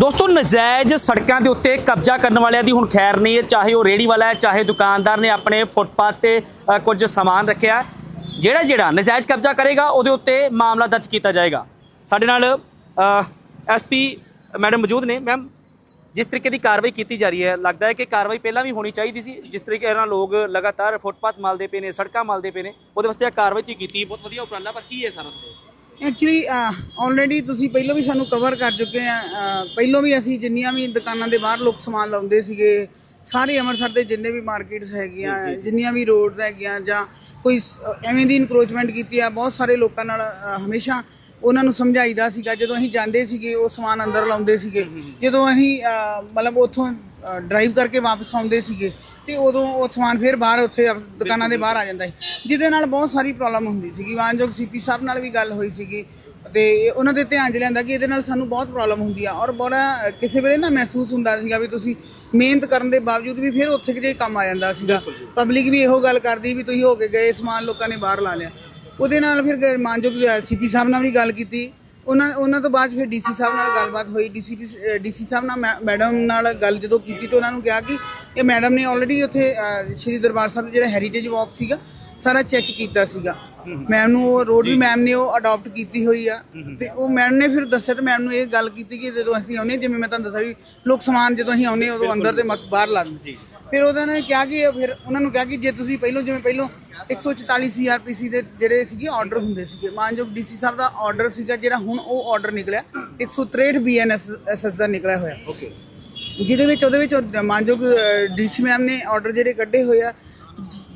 ਦੋਸਤੋ, ਨਜਾਇਜ਼ ਸੜਕਾਂ ਦੇ ਉੱਤੇ ਕਬਜ਼ਾ ਕਰਨ ਵਾਲਿਆਂ ਦੀ ਹੁਣ ਖੈਰ ਨਹੀਂ ਹੈ। ਚਾਹੇ ਉਹ ਰੇੜੀ ਵਾਲਾ ਹੈ, ਚਾਹੇ ਦੁਕਾਨਦਾਰ ਨੇ ਆਪਣੇ ਫੁੱਟਪਾਥ ਤੇ ਕੁਝ ਸਮਾਨ ਰੱਖਿਆ ਜਿਹੜਾ ਜਿਹੜਾ ਨਜਾਇਜ਼ ਕਬਜ਼ਾ ਕਰੇਗਾ, ਉਹਦੇ ਉੱਤੇ ਮਾਮਲਾ ਦਰਜ ਕੀਤਾ ਜਾਏਗਾ। ਸਾਡੇ ਨਾਲ ਐਸਪੀ ਮੈਡਮ ਮੌਜੂਦ ਨੇ। ਮੈਮ, ਜਿਸ ਤਰੀਕੇ ਦੀ ਕਾਰਵਾਈ ਕੀਤੀ ਜਾ ਰਹੀ ਹੈ, ਲੱਗਦਾ ਹੈ ਕਿ ਕਾਰਵਾਈ ਪਹਿਲਾਂ ਵੀ ਹੋਣੀ ਚਾਹੀਦੀ ਸੀ। ਜਿਸ ਤਰੀਕੇ ਨਾਲ ਲੋਕ ਲਗਾਤਾਰ ਫੁੱਟਪਾਥ ਮਲਦੇ ਪਏ ਨੇ, ਸੜਕਾਂ ਮਲਦੇ ਪਏ ਨੇ, ਉਹਦੇ ਵਾਸਤੇ ਆ ਕਾਰਵਾਈ ਤੁਸੀਂ ਕੀਤੀ, ਬਹੁਤ ਵਧੀਆ ਉਪਰਾਲਾ, ਪਰ ਕੀ ਹੈ ਸਾਰਾ ਐਕਚੁਅਲੀ ਆਲਰੇਡੀ ਤੁਸੀਂ ਪਹਿਲਾਂ ਵੀ ਸਾਨੂੰ ਕਵਰ ਕਰ ਚੁੱਕੇ ਆ ਪਹਿਲਾਂ ਵੀ ਅਸੀਂ ਜਿੰਨੀਆਂ ਵੀ ਦੁਕਾਨਾਂ ਦੇ ਬਾਹਰ ਲੋਕ ਸਮਾਨ ਲਾਉਂਦੇ ਸੀਗੇ ਸਾਰੇ ਅੰਮ੍ਰਿਤਸਰ ਦੇ ਜਿੰਨੇ ਵੀ ਮਾਰਕੀਟਸ ਹੈਗੀਆਂ ਜਿੰਨੀਆਂ ਵੀ ਰੋਡਸ ਹੈਗੀਆਂ ਜਾਂ ਕੋਈ ਐਵੇਂ ਦੀ ਇਨਕਰੋਚਮੈਂਟ ਕੀਤੀ ਆ ਬਹੁਤ ਸਾਰੇ ਲੋਕਾਂ ਨਾਲ ਹਮੇਸ਼ਾ ਉਹਨਾਂ ਨੂੰ ਸਮਝਾਈਦਾ ਸੀਗਾ ਜਦੋਂ ਅਸੀਂ ਜਾਂਦੇ ਸੀਗੇ ਉਹ ਸਮਾਨ ਅੰਦਰ ਲਾਉਂਦੇ ਸੀਗੇ। ਜਦੋਂ ਅਸੀਂ ਮਤਲਬ ਉੱਥੋਂ ਡਰਾਈਵ ਕਰਕੇ ਵਾਪਸ ਆਉਂਦੇ ਸੀਗੇ ਤੇ ਉਦੋਂ ਉਹ ਸਮਾਨ ਫਿਰ ਬਾਹਰ ਉੱਥੇ ਆਪ- ਦੁਕਾਨਾਂ ਦੇ ਬਾਹਰ ਆ ਜਾਂਦਾ ਸੀ। ਜਿਹਦੇ ਨਾਲ ਬਹੁਤ ਸਾਰੀ ਪ੍ਰੋਬਲਮ ਹੁੰਦੀ ਸੀਗੀ। ਮਾਨਯੋਗ ਸੀਪੀ ਸਾਹਿਬ ਨਾਲ ਵੀ ਗੱਲ ਹੋਈ ਸੀਗੀ। ਤੇ ਉਹਨਾਂ ਦੇ ਧਿਆਨ 'ਚ ਲਿਆਂਦਾ ਕਿ ਇਹਦੇ ਨਾਲ ਸਾਨੂੰ ਬਹੁਤ ਪ੍ਰੋਬਲਮ ਹੁੰਦੀ ਆ ਔਰ ਬੜਾ ਕਿਸੇ ਵੇਲੇ ਨਾ ਮਹਿਸੂਸ ਹੁੰਦਾ ਸੀਗਾ ਵੀ ਤੁਸੀਂ ਮਿਹਨਤ ਕਰਨ ਦੇ ਬਾਵਜੂਦ ਵੀ ਫਿਰ ਉੱਥੇ ਕਿ ਜੇ ਕੰਮ ਆ ਜਾਂਦਾ ਸੀਗਾ। ਪਬਲਿਕ ਵੀ ਇਹੋ ਗੱਲ ਕਰਦੀ ਵੀ ਤੁਸੀਂ ਹੋ ਕੇ ਗਏ ਸਮਾਨ ਲੋਕਾਂ ਨੇ ਬਾਹਰ ਲਾ ਲਿਆ। ਉਹਦੇ ਨਾਲ ਫਿਰ ਮਾਨਯੋਗ ਸੀਪੀ ਸਾਹਿਬ ਨਾਲ ਵੀ ਗੱਲ ਕੀਤੀ। ਉਹਨਾਂ ਉਹਨਾਂ ਤੋਂ ਬਾਅਦ ਫਿਰ ਡੀਸੀ ਸਾਹਿਬ ਨਾਲ ਗੱਲਬਾਤ ਹੋਈ। ਡੀਸੀਪੀ ਡੀਸੀ ਸਾਹਿਬ ਨਾਲ ਮੈਡਮ ਨਾਲ ਗੱਲ ਜਦੋਂ ਕੀਤੀ ਤਾਂ ਉਹਨਾਂ ਨੂੰ ਕਿਹਾ ਕਿ ਇਹ ਮੈਡਮ ਨੇ ਆਲਰੇਡੀ ਉੱਥੇ ਸ਼੍ਰੀ ਦਰਬਾਰ ਸਾਹਿਬ ਜਿਹੜਾ ਹੈਰੀਟੇਜ ਵਾਕ ਸੀਗਾ ਸਾਰਾ ਚੈੱਕ ਕੀਤਾ ਸੀਗਾ। ਮੈਮ ਨੂੰ ਉਹ ਰੋਡ ਵੀ ਮੈਮ ਨੇ ਉਹ ਅਡਾਪਟ ਕੀਤੀ ਹੋਈ ਆ। ਤੇ ਉਹ ਮੈਮ ਨੇ ਫਿਰ ਦੱਸਿਆ ਤੇ ਮੈਮ ਨੂੰ ਇਹ ਗੱਲ ਕੀਤੀ ਕਿ ਜਦੋਂ ਅਸੀਂ ਆਉਨੇ ਜਿਵੇਂ ਮੈਂ ਤੁਹਾਨੂੰ ਦੱਸਿਆ ਵੀ ਲੋਕ ਸਮਾਨ ਜਦੋਂ ਅਸੀਂ ਆਉਨੇ ਉਦੋਂ ਅੰਦਰ ਤੇ ਬਾਹਰ ਲਾ ਦਿੰਦੇ। ਫਿਰ ਉਹਨਾਂ ਨੇ ਕਿਹਾ ਕਿ ਫਿਰ ਉਹਨਾਂ ਨੂੰ ਕਿਹਾ ਕਿ ਜੇ ਤੁਸੀਂ ਪਹਿਲਾਂ ਜਿਵੇਂ ਪਹਿਲਾਂ 144 ਸੀਆਰਪੀਸੀ ਦੇ ਜਿਹੜੇ ਸੀਗੇ ਆਰਡਰ ਹੁੰਦੇ ਸੀਗੇ। ਮਾਨਯੋਗ ਡੀਸੀ ਸਾਹਿਬ ਦਾ ਆਰਡਰ ਸੀਗਾ ਜਿਹੜਾ ਹੁਣ ਉਹ ਆਰਡਰ ਨਿਕਲਿਆ। 163 ਬੀਐਨਐਸਐਸ ਦਾ ਨਿਕਲਿਆ ਹੋਇਆ। ਓਕੇ ਜਿਹਦੇ ਵਿੱਚ ਉਹਦੇ ਵਿੱਚ ਮਾਨਯੋਗ ਡੀਸੀ ਮੈਮ ਨੇ ਆਰਡਰ ਜਿਹੜੇ ਕੱਢੇ ਹੋਏ ਆ।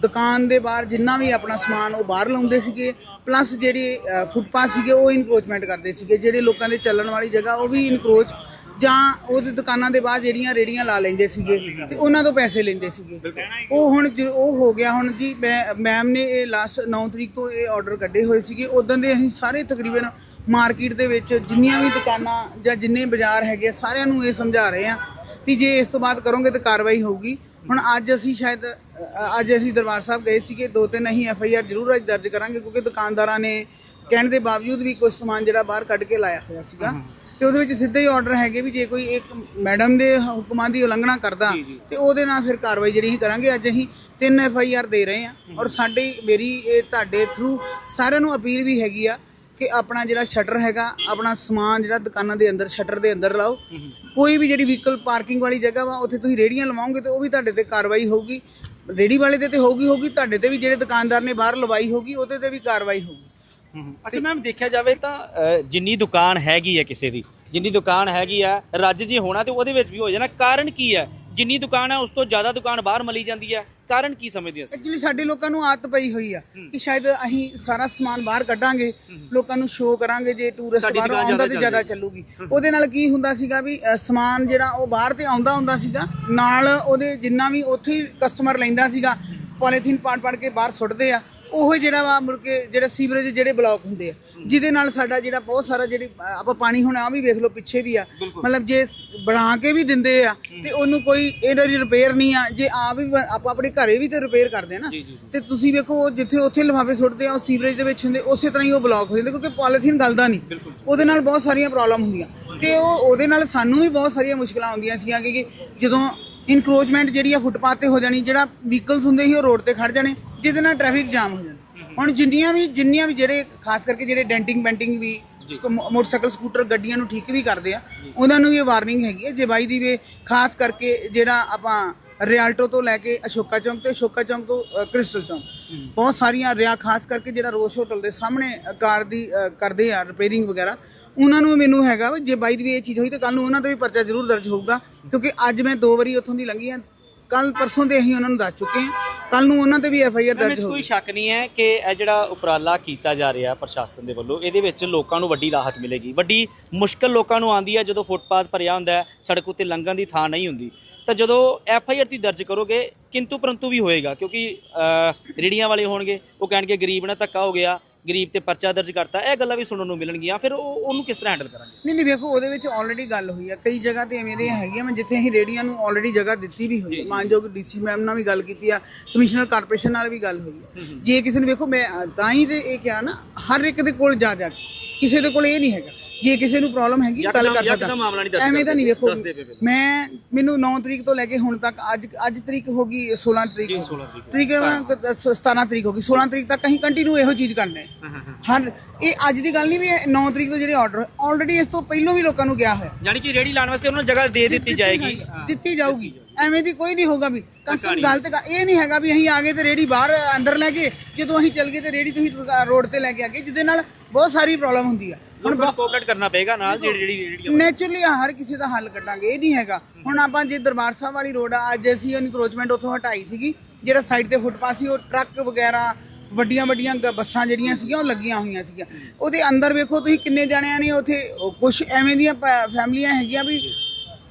ਦੁਕਾਨ ਦੇ ਬਾਹਰ ਜਿੰਨਾ ਵੀ ਆਪਣਾ ਸਮਾਨ ਉਹ ਬਾਹਰ ਲਾਉਂਦੇ ਸੀਗੇ। ਪਲੱਸ ਜਿਹੜੀ ਫੁੱਟਪਾਥ ਸੀਗੇ ਉਹ ਇਨਕਰੋਚਮੈਂਟ ਕਰਦੇ ਸੀਗੇ। ਜਿਹੜੇ ਲੋਕਾਂ ਦੇ ਚੱਲਣ ਵਾਲੀ ਜਗ੍ਹਾ ਉਹ ਵੀ ਇਨਕਰੋਚ ਜਾਂ ਉਹਦੀ ਦੁਕਾਨਾਂ ਦੇ ਬਾਹਰ ਜਿਹੜੀਆਂ ਰੇੜੀਆਂ ਲਾ ਲੈਂਦੇ ਸੀਗੇ ਤੇ ਉਹਨਾਂ ਤੋਂ ਪੈਸੇ ਲੈਂਦੇ ਸੀਗੇ। ਉਹ ਹੁਣ ਜ- ਉਹ ਹੋ ਗਿਆ ਹੁਣ ਜੀ ਮੈਂ ਮੈਮ ਨੇ ਇਹ ਲਾਸਟ 9 ਤਰੀਕ ਤੋਂ ਇਹ ਆਰਡਰ ਕੱਢੇ ਹੋਏ ਸੀਗੇ। ਉਦੋਂ ਦੇ ਅਸੀਂ ਸਾਰੇ ਤਕਰੀਬਨ ਮਾਰਕੀਟ ਦੇ ਵਿੱਚ ਜਿੰਨੀਆਂ ਵੀ ਦੁਕਾਨਾਂ ਜਾਂ ਜਿੰਨੇ ਬਾਜ਼ਾਰ ਹੈਗੇ ਆ, ਸਾਰਿਆਂ ਨੂੰ ਇਹ ਸਮਝਾ ਰਹੇ ਆ ਵੀ ਜੇ ਇਸ ਤੋਂ ਬਾਅਦ ਕਰੋਗੇ ਤਾਂ ਕਾਰਵਾਈ ਹੋਊਗੀ। ਹੁਣ ਅੱਜ ਅਸੀਂ ਸ਼ਾਇਦ ਅ, ਅੱਜ ਅਸੀਂ ਦਰਬਾਰ ਸਾਹਿਬ ਗਏ ਸੀਗੇ ਦੋ ਤਿੰਨ ਅਸੀਂ ਐਫ ਆਈ ਆਰ ਜ਼ਰੂਰ ਅੱਜ ਦਰਜ ਕਰਾਂਗੇ ਕਿਉਂਕਿ ਦੁਕਾਨਦਾਰਾਂ ਨੇ ਕਹਿਣ ਦੇ ਬਾਵਜੂਦ ਵੀ ਕੁਝ ਸਮਾਨ ਜਿਹੜਾ ਬਾਹਰ ਕੱਢ ਕੇ ਲਾਇਆ ਹੋਇਆ ਸੀਗਾ। ਤੇ ਉਹਦੇ ਵਿੱਚ ਸਿੱਧੇ ਹੀ ਆਰਡਰ ਹੈਗੇ ਵੀ ਜੇ ਕੋਈ ਇੱਕ ਮੈਡਮ ਦੇ ਹੁਕਮਾਂ ਦੀ ਉਲੰਘਣਾ ਕਰਦਾ ਤੇ ਉਹਦੇ ਨਾਲ ਫਿਰ ਕਾਰਵਾਈ ਜਿਹੜੀ ਅਸੀਂ ਕਰਾਂਗੇ। ਅੱਜ ਅਸੀਂ ਤਿੰਨ ਐਫ ਆਈ ਆਰ ਦੇ ਰਹੇ ਹਾਂ ਔਰ ਸਾਡੀ ਮੇਰੀ ਇਹ ਤੁਹਾਡੇ ਥਰੂ ਸਾਰਿਆਂ ਨੂੰ ਅਪੀਲ ਵੀ ਹੈਗੀ ਆ ਕਿ ਆਪਣਾ ਜਿਹੜਾ ਸ਼ਟਰ ਹੈਗਾ ਆਪਣਾ ਸਮਾਨ ਜਿਹੜਾ ਦੁਕਾਨਾਂ ਦੇ ਅੰਦਰ ਸ਼ਟਰ ਦੇ ਅੰਦਰ ਲਾਓ। ਕੋਈ ਵੀ ਜਿਹੜੀ ਵਹੀਕਲ ਪਾਰਕਿੰਗ ਵਾਲੀ ਜਗ੍ਹਾ ਵਾ ਉੱਥੇ ਤੁਸੀਂ ਰੇੜੀਆਂ ਲਵਾਓਗੇ ਤੇ ਉਹ ਵੀ ਤੁਹਾਡੇ ਤੇ ਕਾਰਵਾਈ ਹੋਊਗੀ। ਰੇੜੀ ਵਾਲੇ ਤੇ ਤੇ ਹੋਊਗੀ ਹੋਊਗੀ ਤੁਹਾਡੇ ਤੇ ਵੀ ਜਿਹੜੇ ਦੁਕਾਨਦਾਰ ਨੇ ਬਾਹਰ ਲਵਾਈ ਹੋਊਗੀ ਉਹਦੇ ਤੇ ਵੀ ਕਾਰਵਾਈ ਹੋਊਗੀ। ਅੱਛਾ ਮੈਮ ਦੇਖਿਆ ਜਾਵੇ ਤਾਂ ਜਿੰਨੀ ਦੁਕਾਨ ਹੈਗੀ ਹੈ ਕਿਸੇ ਦੀ ਜਿੰਨੀ ਦੁਕਾਨ ਹੈਗੀ ਆ ਰੱਜ ਜੀ ਹੋਣਾ ਤੇ ਉਹਦੇ ਵਿੱਚ ਵੀ ਹੋ ਜਾਣਾ। ਕਾਰਨ ਕੀ ਹੈ ਜਿੰਨੀ ਦੁਕਾਨ ਹੈ ਉਸ ਤੋਂ ਜ਼ਿਆਦਾ ਦੁਕਾਨ ਬਾਹਰ ਮਲੀ ਜਾਂਦੀ ਹੈ ਕਾਰਨ ਕੀ ਸਮਝਦੇ ਅਸੀਂ? ਐਕਚੁਅਲੀ ਸਾਡੇ ਲੋਕਾਂ ਨੂੰ ਆਦਤ ਪਈ ਹੋਈ ਆ ਕਿ ਸ਼ਾਇਦ ਅਸੀਂ ਸਾਰਾ ਸਮਾਨ ਬਾਹਰ ਕੱਢਾਂਗੇ ਲੋਕਾਂ ਨੂੰ ਸ਼ੋਅ ਕਰਾਂਗੇ ਜੇ ਟੂਰਿਸਟ ਬਾਹਰੋਂ ਆਉਂਦਾ ਤੇ ਜ਼ਿਆਦਾ ਚੱਲੂਗੀ। ਉਹਦੇ ਨਾਲ ਕੀ ਹੁੰਦਾ ਸੀਗਾ ਵੀ ਸਮਾਨ ਜਿਹੜਾ ਉਹ ਬਾਹਰ ਤੇ ਆਉਂਦਾ ਹੁੰਦਾ ਸੀਗਾ ਨਾਲ ਉਹਦੇ ਜਿੰਨਾ ਵੀ ਉੱਥੇ ਹੀ ਕਸਟਮਰ ਲੈਂਦਾ ਸੀਗਾ ਪੋਲੀਥੀਨ ਪਾੜ ਪਾੜ ਕੇ ਬਾਹਰ ਸੁੱਟਦੇ ਆ। ਉਹ ਜਿਹੜਾ ਵਾ ਮੁੜ ਕੇ ਜਿਹੜਾ ਸੀਵਰੇਜ ਜਿਹੜੇ ਬਲੌਕ ਹੁੰਦੇ ਆ ਜਿਹਦੇ ਨਾਲ ਸਾਡਾ ਜਿਹੜਾ ਬਹੁਤ ਸਾਰਾ ਜਿਹੜੀ ਆਪਾਂ ਪਾਣੀ ਹੁਣ ਆ ਵੀ ਵੇਖ ਲਓ ਪਿੱਛੇ ਵੀ ਆ। ਮਤਲਬ ਜੇ ਬਣਾ ਕੇ ਵੀ ਦਿੰਦੇ ਆ ਤੇ ਉਹਨੂੰ ਕੋਈ ਇਹਦਾ ਦੀ ਰਿਪੇਅਰ ਨਹੀਂ ਆ ਜੇ ਆ ਵੀ ਆਪਾਂ ਆਪਣੇ ਘਰੇ ਵੀ ਤੇ ਰਿਪੇਅਰ ਕਰਦੇ ਆ ਨਾ ਤੇ ਤੁਸੀਂ ਵੇਖੋ ਉਹ ਜਿੱਥੇ ਉੱਥੇ ਲਿਫਾਫੇ ਸੁੱਟਦੇ ਆ ਉਹ ਸੀਵਰੇਜ ਦੇ ਵਿੱਚ ਹੁੰਦੇ ਉਸੇ ਤਰ੍ਹਾਂ ਹੀ ਉਹ ਬਲੌਕ ਹੋ ਜਾਂਦੇ ਕਿਉਂਕਿ ਪੋਲੀਥੀਨ ਗਲਦਾ ਨਹੀਂ। ਉਹਦੇ ਨਾਲ ਬਹੁਤ ਸਾਰੀਆਂ ਪ੍ਰੋਬਲਮ ਹੁੰਦੀਆਂ। ਤੇ ਉਹ ਉਹਦੇ ਨਾਲ ਸਾਨੂੰ ਵੀ ਬਹੁਤ ਸਾਰੀਆਂ ਮੁਸ਼ਕਲਾਂ ਆਉਂਦੀਆਂ ਸੀਗੀਆਂ ਕਿ ਜਦੋਂ ਇਨਕਰੋਚਮੈਂਟ ਜਿਹੜੀ ਆ ਫੁੱਟਪਾਥ ਤੇ ਹੋ ਜਾਣੀ ਜਿਹੜਾ ਵਹੀਕਲਸ ਹੁੰਦੇ ਸੀ ਉਹ ਰੋਡ ਤੇ ਖੜ ਜਾਣੇ ਜਿਹਦੇ ਨਾਲ ਟ੍ਰੈਫਿਕ ਜਾਮ ਹੋ ਜਾਣਾ। ਹੁਣ ਜਿੰਨੀਆਂ ਵੀ ਜਿੰਨੀਆਂ ਵੀ ਜਿਹੜੇ ਖਾਸ ਕਰਕੇ ਜਿਹੜੇ ਡੈਂਟਿੰਗ ਬੈਂਟਿੰਗ ਵੀ ਮੋਟਰਸਾਈਕਲ ਸਕੂਟਰ ਗੱਡੀਆਂ ਨੂੰ ਠੀਕ ਵੀ ਕਰਦੇ ਆ ਉਹਨਾਂ ਨੂੰ ਵੀ ਵਾਰਨਿੰਗ ਹੈਗੀ ਹੈ ਜੇ ਬਾਈ ਦੀ ਵੇ ਖਾਸ ਕਰਕੇ ਜਿਹੜਾ ਆਪਾਂ ਰਿਆਲਟੋ ਤੋਂ ਲੈ ਕੇ ਅਸ਼ੋਕਾ ਚੌਂਕ ਤੇ ਅਸ਼ੋਕਾ ਚੌਂਕ ਤੋਂ ਕ੍ਰਿਸਟਲ ਚੌਂਕ ਬਹੁਤ ਸਾਰੀਆਂ ਰਿਆ ਖਾਸ ਕਰਕੇ ਜਿਹੜਾ ਰੋਸ਼ ਹੋਟਲ ਦੇ ਸਾਹਮਣੇ ਕਾਰ ਦੀ ਕਰਦੇ ਆ ਰਿਪੇਅਰਿੰਗ ਵਗੈਰਾ ਉਹਨਾਂ ਨੂੰ ਮੈਨੂੰ ਹੈਗਾ ਵਾ ਜੇ ਬਾਈ ਦੀ ਵੀ ਇਹ ਚੀਜ਼ ਹੋਈ ਤਾਂ ਕੱਲ ਨੂੰ ਉਹਨਾਂ ਤੇ ਵੀ ਪਰਚਾ ਜ਼ਰੂਰ ਦਰਜ ਹੋਊਗਾ ਕਿਉਂਕਿ ਅੱਜ ਮੈਂ ਦੋ ਵਾਰੀ ਉੱਥੋਂ ਦੀ ਲੰਘੀ ਆ ਕੱਲ ਪਰਸੋਂ ਦੇ ਅਸੀਂ ਉਹਨਾਂ ਨੂੰ ਦੱਸ ਚੁੱਕੇ ਹਾਂ। ਕੱਲ ਨੂੰ ਉਹਨਾਂ ਤੇ ਵੀ ਐਫ ਆਈ ਆਰ ਦਰਜ ਵਿੱਚ ਹੋਊਗੀ। ਕੋਈ ਸ਼ੱਕ ਨਹੀਂ ਹੈ ਕਿ ਇਹ ਜਿਹੜਾ ਉਪਰਾਲਾ ਕੀਤਾ ਜਾ ਰਿਹਾ ਪ੍ਰਸ਼ਾਸਨ ਦੇ ਵੱਲੋਂ ਇਹਦੇ ਵਿੱਚ ਲੋਕਾਂ ਨੂੰ ਵੱਡੀ ਰਾਹਤ ਮਿਲੇਗੀ। ਵੱਡੀ ਮੁਸ਼ਕਲ ਲੋਕਾਂ ਨੂੰ ਆਂਦੀ ਹੈ ਜਦੋਂ ਫੁੱਟਪਾਥ ਭਰਿਆ ਹੁੰਦਾ ਹੈ ਸੜਕ ਉੱਤੇ ਲੰਘਣ ਦੀ ਥਾਂ ਨਹੀਂ ਹੁੰਦੀ। ਤਾਂ ਜਦੋਂ ਐਫ ਆਈ ਆਰ ਤੀ ਦਰਜ ਕਰੋਗੇ ਕਿੰਤੂ ਪਰੰਤੂ ਵੀ ਹੋਏਗਾ ਕਿਉਂਕਿ ਰੇੜੀਆਂ ਵਾਲੇ ਹੋਣਗੇ ਉਹ ਕਹਿਣਗੇ ਗਰੀਬ ਨਾਲ ਧੱਕਾ ਹੋ ਗਿਆ ਗਰੀਬ ਤੇ ਪਰਚਾ ਦਰਜ ਕਰਤਾ ਇਹ ਗੱਲਾਂ ਵੀ ਸੁਣਨ ਨੂੰ ਮਿਲਣਗੀਆਂ ਫਿਰ ਉਹ ਉਹਨੂੰ ਕਿਸ ਤਰ੍ਹਾਂ ਹੈਂਡਲ ਕਰਾਂਗੇ? ਨਹੀਂ ਨਹੀਂ ਵੇਖੋ ਉਹਦੇ ਵਿੱਚ ਆਲਰੇਡੀ ਗੱਲ ਹੋਈ ਆ ਕਈ ਜਗ੍ਹਾ ਤੇ ਐਵੇਂ ਦੀਆਂ ਹੈਗੀਆਂ ਮੈਂ ਜਿੱਥੇ ਅਸੀਂ ਰੇੜੀਆਂ ਨੂੰ ਆਲਰੇਡੀ ਜਗ੍ਹਾ ਦਿੱਤੀ ਵੀ ਹੋਈ ਹੈ ਮਾਨਯੋਗ ਡੀਸੀ ਮੈਮ ਨਾਲ ਵੀ ਗੱਲ ਕੀਤੀ ਆ ਕਮਿਸ਼ਨਰ ਕਾਰਪੋਰੇਸ਼ਨ ਨਾਲ ਵੀ ਗੱਲ ਹੋਈ ਹੈ ਜੇ ਕਿਸੇ ਨੂੰ ਵੇਖੋ ਮੈਂ ਤਾਂ ਹੀ ਤੇ ਇਹ ਕਿਹਾ ਨਾ ਹਰ ਇੱਕ ਦੇ ਕੋਲ ਜਾ ਜਾ ਕੇ ਕਿਸੇ ਦੇ ਕੋਲ ਇਹ ਨਹੀਂ ਹੈਗਾ। ਜੇ ਕਿਸੇ ਨੂੰ ਪ੍ਰੋਬਲਮ ਹੈਗੀ ਗੱਲ ਕਰ ਸਕਦਾ। ਐਵੇਂ ਤਾਂ ਨਹੀਂ ਵੇਖੋ। ਮੈਂ ਮੈਨੂੰ 9 ਤਰੀਕ ਤੋਂ ਲੈ ਕੇ ਹੁਣ ਤੱਕ ਅੱਜ ਅੱਜ ਤਰੀਕ ਹੋ ਗਈ 16 ਤਰੀਕ ਜੀ, ਹੋ 16 ਗਈ। ਤਰੀਕ। ਤਰੀਕ ਅ, 17 ਤਰੀਕ ਹੋ ਗਈ। 16 ਤਰੀਕ ਤੱਕ ਅਸੀਂ ਕੰਟੀਨਿਊ ਇਹੋ ਚੀਜ਼ ਕਰਨੇ ਹਰ ਇਹ ਅੱਜ ਦੀ ਗੱਲ ਨਹੀਂ ਵੀ 9 ਤਰੀਕ ਤੋਂ ਜਿਹੜੇ ਆਰਡਰ ਆਲਰੇਡੀ ਇਸ ਤੋਂ ਪਹਿਲਾਂ ਵੀ ਲੋਕਾਂ ਨੂੰ ਗਿਆ ਹੋਇਆ। ਯਾਨੀ ਕਿ ਰੇੜੀ ਲਾਉਣ ਵਾਸਤੇ ਉਹਨਾਂ ਨੂੰ ਜਗ੍ਹਾ ਦੇ ਦਿੱਤੀ ਜਾਏਗੀ। ਦਿੱਤੀ ਜਾਊਗੀ। ਐਵੇਂ ਦੀ ਕੋਈ ਨਹੀਂ ਹੋਗਾ ਵੀ। ਕਮ ਗੱਲ ਤੇ ਕ- ਇਹ ਨਹੀਂ ਹੈਗਾ ਵੀ ਅਸੀਂ ਆ ਗਏ ਤੇ ਰੇੜੀ ਬਾਹਰ ਅੰਦਰ ਲੈ ਗਏ ਜਦੋਂ ਅਸੀਂ ਚੱਲ ਗਏ ਤੇ ਰੇੜੀ ਤੁਸੀਂ ਰੋਡ ਤੇ ਲੈ ਕੇ ਆ ਗਏ ਜਿਹਦੇ ਨਾਲ ਬਹੁਤ ਸਾਰੀ ਪ੍ਰੋਬਲਮ ਹੁੰਦੀ ਆ। ਹੁਣ ਕੋਆਪਰੇਟ ਕਰਨਾ ਪਏਗਾ ਨਾਲ ਜਿਹੜੀ ਜਿਹੜੀ ਰੇੜੀਆਂ ਨੇਚਰਲੀ ਹਰ ਕਿਸੇ ਦਾ ਹੱਲ ਕੱਢਾਂਗੇ ਇਹ ਨਹੀਂ ਹੈਗਾ। ਹੁਣ ਆਪਾਂ ਜੇ ਦਰਬਾਰ ਸਾਹਿਬ ਵਾਲੀ ਰੋਡ ਆ ਅੱਜ ਅਸੀਂ ਇਨਕਰੋਚਮੈਂਟ ਉੱਥੋਂ ਹਟਾਈ ਸੀਗੀ ਜਿਹੜਾ ਸਾਈਡ ਤੇ ਫੁੱਟਪਾਥ ਸੀ ਉਹ ਟਰੱਕ ਵਗੈਰਾ ਵੱਡੀਆਂ ਵੱਡੀਆਂ ਬੱਸਾਂ ਜਿਹੜੀਆਂ ਸੀਗੀਆਂ ਉਹ ਲੱਗੀਆਂ ਹੋਈਆਂ ਸੀਗੀਆਂ। ਉਹਦੇ ਅੰਦਰ ਵੇਖੋ ਤੁਸੀਂ ਕਿੰਨੇ ਜਾਣਿਆਂ ਨੇ ਉੱਥੇ ਕੁਝ ਐਵੇਂ ਦੀਆਂ ਫੈਮਲੀਆਂ ਹੈਗੀਆਂ ਵੀ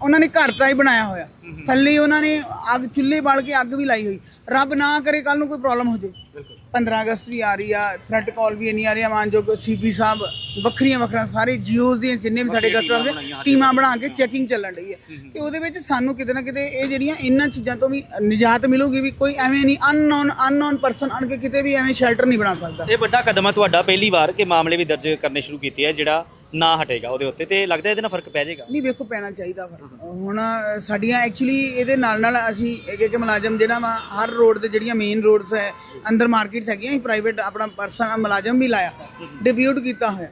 ਉਹਨਾਂ ਨੇ ਘਰ ਤਾਂ ਹੀ ਬਣਾਇਆ ਹੋਇਆ। ਥੱਲੇ ਉਹਨਾਂ ਨੇ ਅੱਗ ਚੁੱਲ੍ਹੇ ਬਾਲ ਕੇ ਅੱਗ ਵੀ ਲਾਈ ਹੋਈ। ਰੱਬ ਨਾ ਕਰੇ ਕੱਲ ਨੂੰ ਕੋਈ ਪ੍ਰੋਬਲਮ ਹੋ ਜਾਏ 15 ਅਗਸਤ ਵੀ ਆ ਰਹੀ ਆ ਥ੍ਰੈਟ ਕਾਲ ਵੀ ਨਹੀਂ ਆ ਰਹੀ ਮਾਨਯੋਗ ਸੀਪੀ ਸਾਹਿਬ ਵੱਖਰੀਆਂ ਵੱਖਰੀਆਂ ਸਾਰੇ ਜੀਓਜ਼ ਦੀਆਂ ਜਿੰਨੇ ਵੀ ਸਾਡੇ ਕਸਟਮਰ ਨੇ ਟੀਮਾਂ ਬਣਾ ਕੇ ਚੈਕਿੰਗ ਚੱਲਣ ਰਹੀ ਹੈ ਤੇ ਉਹਦੇ ਵਿੱਚ ਸਾਨੂੰ ਕਿਤੇ ਨਾ ਕਿਤੇ ਇਹ ਜਿਹੜੀਆਂ ਇਹਨਾਂ ਚੀਜ਼ਾਂ ਤੋਂ ਵੀ ਨਿਜਾਤ ਮਿਲੂਗੀ ਵੀ ਕੋਈ ਐਵੇਂ ਨਹੀਂ ਅਨਨੋਨ ਅਨਨੋਨ ਪਰਸਨ ਆਣ ਕੇ ਕਿਤੇ ਵੀ ਐਵੇਂ ਸ਼ੈਲਟਰ ਨਹੀਂ ਬਣਾ ਸਕਦਾ। ਇਹ ਵੱਡਾ ਕਦਮ ਹੈ ਤੁਹਾਡਾ ਪਹਿਲੀ ਵਾਰ ਕਿ ਮਾਮਲੇ ਵੀ ਦਰਜ ਕਰਨੇ ਸ਼ੁਰੂ ਕੀਤੇ ਆ ਜਿਹੜਾ ਨਾ ਹਟੇਗਾ ਉਹਦੇ ਉੱਤੇ। ਤੇ ਲੱਗਦਾ ਇਹਦੇ ਨਾਲ ਫ਼ਰਕ ਪੈ ਜਾਏਗਾ? ਨਹੀਂ ਵੇਖੋ ਪੈਣਾ ਚਾਹੀਦਾ ਫ਼ਰਕ। ਹੁਣ ਸਾਡੀਆਂ ਐਕਚੁਅਲੀ ਇਹਦੇ ਨਾਲ ਨਾਲ ਅਸੀਂ ਇੱਕ ਇੱਕ ਮੁਲਾਜ਼ਮ ਜਿਹੜਾ ਵਾ ਹਰ ਰੋਡ ਤੇ ਜਿਹੜੀਆਂ ਮੇਨ ਰੋਡਸ ਹੈ ਅੰਦਰ ਮਾਰਕੀਟਸ ਹੈਗੀਆਂ ਅਸੀਂ ਪ੍ਰਾਈਵੇਟ ਆਪਣਾ ਪਰਸਨ ਮੁਲਾਜ਼ਮ ਵੀ ਲਾਇਆ ਡਿਪਿਊਟ ਕੀਤਾ ਹੋਇਆ।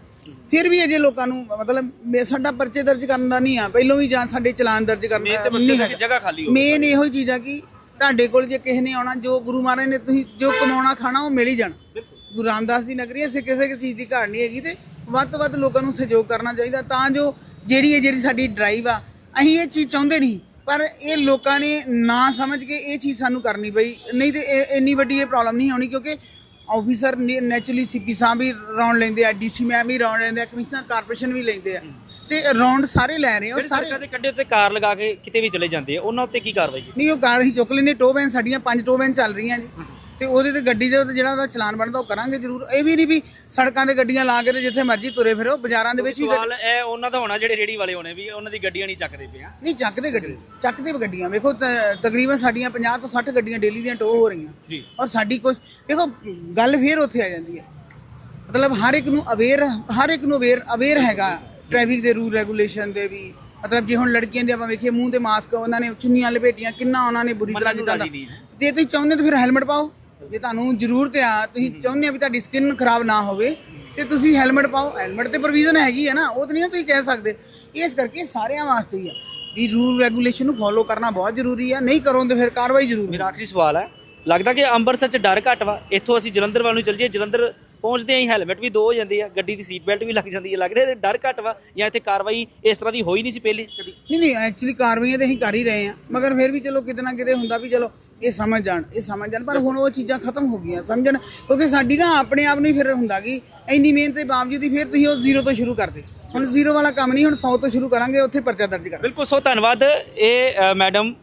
ਫਿਰ ਵੀ ਅਜੇ ਲੋਕਾਂ ਨੂੰ ਮਤਲਬ ਸਾਡਾ ਪਰਚੇ ਦਰਜ ਕਰਨ ਦਾ ਨਹੀਂ ਆ ਪਹਿਲੋਂ ਵੀ ਜਾਂ ਸਾਡੇ ਚਲਾਨ ਦਰਜ ਕਰਨ ਦਾ ਨਹੀਂ ਹੈਗਾ। ਜਗ੍ਹਾ ਖਾਲੀ ਹੋ ਮੇਨ ਇਹੋ ਹੀ ਚੀਜ਼ ਆ ਕਿ ਤੁਹਾਡੇ ਕੋਲ ਜੇ ਕਿਸੇ ਨੇ ਆਉਣਾ ਜੋ ਗੁਰੂ ਮਹਾਰਾਜ ਨੇ ਤੁਸੀਂ ਜੋ ਕਮਾਉਣਾ ਖਾਣਾ ਉਹ ਮਿਲ ਹੀ ਜਾਣਾ। ਗੁਰੂ ਰਾਮਦਾਸ ਦੀ ਨਗਰੀ ਹੈ ਸੇ ਕਿਸੇ ਕਿਸੇ ਚੀਜ਼ ਦੀ ਘਾਟ ਨਹੀਂ ਹੈਗੀ ਤੇ ਵੱਧ ਤੋਂ ਵੱਧ ਲੋਕਾਂ ਨੂੰ ਸਹਿਯੋਗ ਕਰਨਾ ਚਾਹੀਦਾ ਤਾਂ ਜੋ ਜਿਹੜੀ ਇਹ ਜਿਹੜੀ ਸਾਡੀ ਡਰਾਈਵ ਆ ਅਸੀਂ ਇਹ ਚੀਜ਼ ਚਾਹੁੰਦੇ ਨਹੀਂ। ਪਰ ਇਹ ਲੋਕਾਂ ਨੇ ਨਾ ਸਮਝ ਕੇ ਇਹ ਚੀਜ਼ ਸਾਨੂੰ ਕਰਨੀ ਪਈ। ਨਹੀਂ ਤੇ ਇਹ ਇੰਨੀ ਵੱਡੀ ਇਹ ਪ੍ਰੋਬਲਮ ਨਹੀਂ ਆਉਣੀ ਕਿਉਂਕਿ ਆਫੀਸਰ ਨੈਚੁਰਲੀ ਸੀਪੀ ਸਾਹਿਬ ਵੀ ਰਾਉਂਡ ਲੈਂਦੇ ਆ ਡੀਸੀ ਮੈਮ ਵੀ ਰਾਉਂਡ ਲੈਂਦੇ ਆ ਕਮਿਸ਼ਨਰ ਕਾਰਪੋਰੇਸ਼ਨ ਵੀ ਲੈਂਦੇ ਆ। ਤੇ ਰਾਉਂਡ ਸਾਰੇ ਲੈ ਰਹੇ ਆ ਔਰ ਸਾਰੇ ਸੜਕਾਂ ਦੇ ਕੰਢੇ ਉੱਤੇ ਕਾਰ ਲਗਾ ਕੇ ਕਿਤੇ ਵੀ ਚਲੇ ਜਾਂਦੇ ਆ ਉਹਨਾਂ ਉੱਤੇ ਕੀ ਕਾਰਵਾਈ ਹੈ ਨਹੀਂ ਉਹ ਕਾਰ ਅਸੀਂ ਚੁੱਕ ਲੈਨੇ ਟੋ ਵੈਨ ਸਾਡੀਆਂ ਪੰਜ ਟੋ ਵੈਨ ਚੱਲ ਰਹੀਆਂ ਜੀ। ਤੇ ਉਹਦੇ ਤੇ ਗੱਡੀ ਦੇ ਜਿਹੜਾ ਉਹਦਾ ਚਲਾਨ ਬਣਦਾ ਉਹ ਕਰਾਂਗੇ ਜ਼ਰੂਰ। ਇਹ ਵੀ ਨਹੀਂ ਵੀ ਸੜਕਾਂ ਤੇ ਗੱਡੀਆਂ ਲਾ ਕੇ ਤੇ ਜਿੱਥੇ ਮਰਜ਼ੀ ਤੁਰੇ ਫਿਰੋ ਬਾਜ਼ਾਰਾਂ ਦੇ ਵਿੱਚ ਵੀ ਸਵਾਲ ਇਹ ਉਹਨਾਂ ਦਾ ਹੋਣਾ ਜਿਹੜੇ ਰੇੜੀ ਵਾਲੇ ਹੋਣੇ ਵੀ ਉਹਨਾਂ ਦੀ ਗੱਡੀਆਂ ਨਹੀਂ ਚੱਕਦੇ ਪਏ ਆ। ਨਹੀਂ ਚੱਕਦੇ ਗੱਡੀ ਚੱਕਦੇ ਵੀ ਗੱਡੀਆਂ। ਵੇਖੋ ਤ- ਤਕਰੀਬਨ ਸਾਡੀਆਂ 50 ਤੋਂ 60 ਗੱਡੀਆਂ ਡੇਲੀ ਦੀਆਂ ਟੋ ਹੋ ਰਹੀਆਂ। ਜੀ। ਔਰ ਸਾਡੀ ਕੁਛ ਦੇਖੋ ਗੱਲ ਫੇਰ ਉੱਥੇ ਆ ਜਾਂਦੀ ਹੈ। ਮਤਲਬ ਹਰ ਇੱਕ ਨੂੰ ਅਵੇਅਰ ਹਰ ਇੱਕ ਨੂੰ ਅਵੇਅਰ ਅਵੇਅਰ ਹੈਗਾ ਟ੍ਰੈਫਿਕ ਦੇ ਰੂਲ ਰੈਗੂਲੇਸ਼ਨ ਦੇ ਵੀ। ਮਤਲਬ ਜੇ ਹੁਣ ਲੜਕੀਆਂ ਦੇ ਆਪਾਂ ਵੇਖੀਏ ਮੂੰਹ ਤੇ ਮਾਸਕ ਉਹਨਾਂ ਨੇ ਚੁੰਨੀਆਂ ਲਪੇਟੀਆਂ ਕਿੰਨਾ ਉਹਨਾਂ ਨੇ ਬੁਰੀ ਤਰ੍ਹਾਂ ਕੀਤਾ ਦਾ ਰਾਜੀ ਨਹੀਂ ਹੈ। ਜੇ ਤੁਸੀਂ ਚਾਹੁੰਦੇ ਤਾਂ ਫਿਰ ਹੈਲਮਟ ਪਾਓ। ਜੇ ਤੁਹਾਨੂੰ ਜ਼ਰੂਰਤ ਆ ਤੁਸੀਂ ਚਾਹੁੰਦੇ ਆ ਵੀ ਤੁਹਾਡੀ ਸਕਿਨ ਖਰਾਬ ਨਾ ਹੋਵੇ ਤੇ ਤੁਸੀਂ ਹੈਲਮਟ ਪਾਓ। ਹੈਲਮਟ ਤੇ ਪ੍ਰੋਵੀਜ਼ਨ ਹੈਗੀ ਹੈ ਨਾ ਉਹ ਤਾਂ ਨਹੀਂ ਨਾ ਤੁਸੀਂ ਕਹਿ ਸਕਦੇ। ਇਸ ਕਰਕੇ ਸਾਰਿਆਂ ਵਾਸਤੇ ਹੀ ਆ ਵੀ ਰੂਲ ਰੈਗੂਲੇਸ਼ਨ ਨੂੰ ਫੋਲੋ ਕਰਨਾ ਬਹੁਤ ਜ਼ਰੂਰੀ ਆ ਨਹੀਂ ਕਰੋ ਤੇ ਫਿਰ ਕਾਰਵਾਈ ਜ਼ਰੂਰੀ ਮੇਰਾ ਆਖਰੀ ਸਵਾਲ ਹੈ ਲੱਗਦਾ ਕਿ ਅੰਮ੍ਰਿਤਸਰ ਚ ਡਰ ਘੱਟ ਵਾ। ਇੱਥੋਂ ਅਸੀਂ ਜਲੰਧਰ ਵੱਲ ਨੂੰ ਚੱਲ ਜਾਈਏ। ਜਲੰਧਰ ਪਹੁੰਚਦੇ ਆਂ ਹੈਲਮਟ ਵੀ ਦੋ ਹੋ ਜਾਂਦੇ ਆ ਗੱਡੀ ਦੀ ਸੀਟ ਬੈਲਟ ਵੀ ਲੱਗ ਜਾਂਦੀ ਹੈ ਲੱਗਦਾ ਇਹ ਡਰ ਘੱਟ ਵਾ ਜਾਂ ਇੱਥੇ ਕਾਰਵਾਈ ਇਸ ਤਰ੍ਹਾਂ ਦੀ ਹੋਈ ਨਹੀਂ ਸੀ ਪਹਿਲੇ ਕਦੀ? ਨਹੀਂ ਨਹੀਂ ਐਕਚੁਅਲੀ ਕਾਰਵਾਈਆਂ ਤਾਂ ਅਸੀਂ ਕਰ ਹੀ ਰਹੇ ਹਾਂ ਮਗਰ ਫਿਰ ਵੀ ਚਲੋ ਕਿਤੇ ਨਾ ਕਿਤੇ ਹੁੰਦਾ ਵੀ ਚਲੋ ਇਹ ਸਮਝ ਜਾਣ ਇਹ ਸਮਝ ਜਾਣ ਪਰ ਹੁਣ ਉਹ ਚੀਜ਼ਾਂ ਖਤਮ ਹੋ ਗਈਆਂ ਸਮਝਣ? ਕਿਉਂਕਿ ਸਾਡੀ ਨਾ ਆਪਣੇ ਆਪ ਨੂੰ ਹੀ ਫਿਰ ਹੁੰਦਾ ਕਿ ਇੰਨੀ ਮਿਹਨਤ ਦੇ ਬਾਵਜੂਦ ਹੀ ਫਿਰ ਤੁਸੀਂ ਉਹ ਜ਼ੀਰੋ ਤੋਂ ਸ਼ੁਰੂ ਕਰਦੇ। ਹੁਣ ਜ਼ੀਰੋ ਵਾਲਾ ਕੰਮ ਨਹੀਂ ਹੁਣ 100 ਤੋਂ ਸ਼ੁਰੂ ਕਰਾਂਗੇ ਉੱਥੇ ਪਰਚਾ ਦਰਜ ਕਰਾਂਗੇ। ਬਿਲਕੁਲ ਸੋ ਧੰਨਵਾਦ ਇਹ ਮੈਡਮ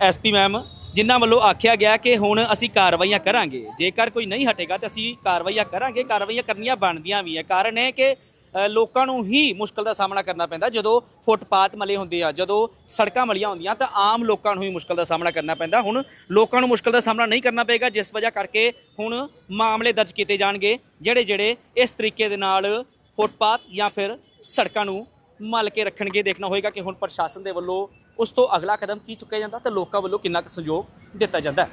ਐਸਪੀ ਮੈਮ ਜਿਨ੍ਹਾਂ ਵੱਲੋਂ ਆਖਿਆ ਗਿਆ ਕਿ ਹੁਣ ਅਸੀਂ ਕਾਰਵਾਈਆਂ ਕਰਾਂਗੇ। ਜੇਕਰ ਕੋਈ ਨਹੀਂ ਹਟੇਗਾ ਤਾਂ ਅਸੀਂ ਕਾਰਵਾਈਆਂ ਕਰਾਂਗੇ, ਕਾਰਵਾਈਆਂ ਕਰਨੀਆਂ ਬਣਦੀਆਂ ਵੀ ਹੈ ਕਾਰਨ ਹੈ ਕਿ ਲੋਕਾਂ ਨੂੰ ਹੀ ਮੁਸ਼ਕਲ ਦਾ ਸਾਹਮਣਾ ਕਰਨਾ ਪੈਂਦਾ। ਜਦੋਂ ਫੁੱਟਪਾਥ ਮਲੇ ਹੁੰਦੇ ਆ, ਜਦੋਂ ਸੜਕਾਂ ਮਲੀਆਂ ਹੁੰਦੀਆਂ, ਤਾਂ ਆਮ ਲੋਕਾਂ ਨੂੰ ਹੀ ਮੁਸ਼ਕਲ ਦਾ ਸਾਹਮਣਾ ਕਰਨਾ ਪੈਂਦਾ। ਹੁਣ ਲੋਕਾਂ ਨੂੰ ਮੁਸ਼ਕਲ ਦਾ ਸਾਹਮਣਾ ਨਹੀਂ ਕਰਨਾ ਪਏਗਾ, ਜਿਸ ਵਜ੍ਹਾ ਕਰਕੇ ਹੁਣ ਮਾਮਲੇ ਦਰਜ ਕੀਤੇ ਜਾਣਗੇ, ਜਿਹੜੇ ਜਿਹੜੇ ਇਸ ਤਰੀਕੇ ਦੇ ਨਾਲ ਫੁੱਟਪਾਥ ਜਾਂ ਫਿਰ ਸੜਕਾਂ ਨੂੰ ਮਲ ਕੇ ਰੱਖਣਗੇ। ਦੇਖਣਾ ਹੋਏਗਾ ਕਿ ਹੁਣ ਪ੍ਰਸ਼ਾਸਨ ਦੇ ਵੱਲੋਂ ਉਸ ਤੋਂ ਅਗਲਾ ਕਦਮ ਕੀ ਚੁੱਕਿਆ ਜਾਂਦਾ ਤੇ ਲੋਕਾਂ ਵੱਲੋਂ ਕਿੰਨਾ ਕੁ ਸਹਿਯੋਗ ਦਿੱਤਾ ਜਾਂਦਾ ਹੈ।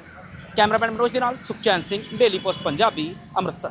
ਕੈਮਰਾਮੈਨ ਮਨੋਜ ਦੇ ਨਾਲ ਸੁਖਚੈਨ ਸਿੰਘ, ਡੇਲੀ ਪੋਸਟ ਪੰਜਾਬੀ, ਅੰਮ੍ਰਿਤਸਰ।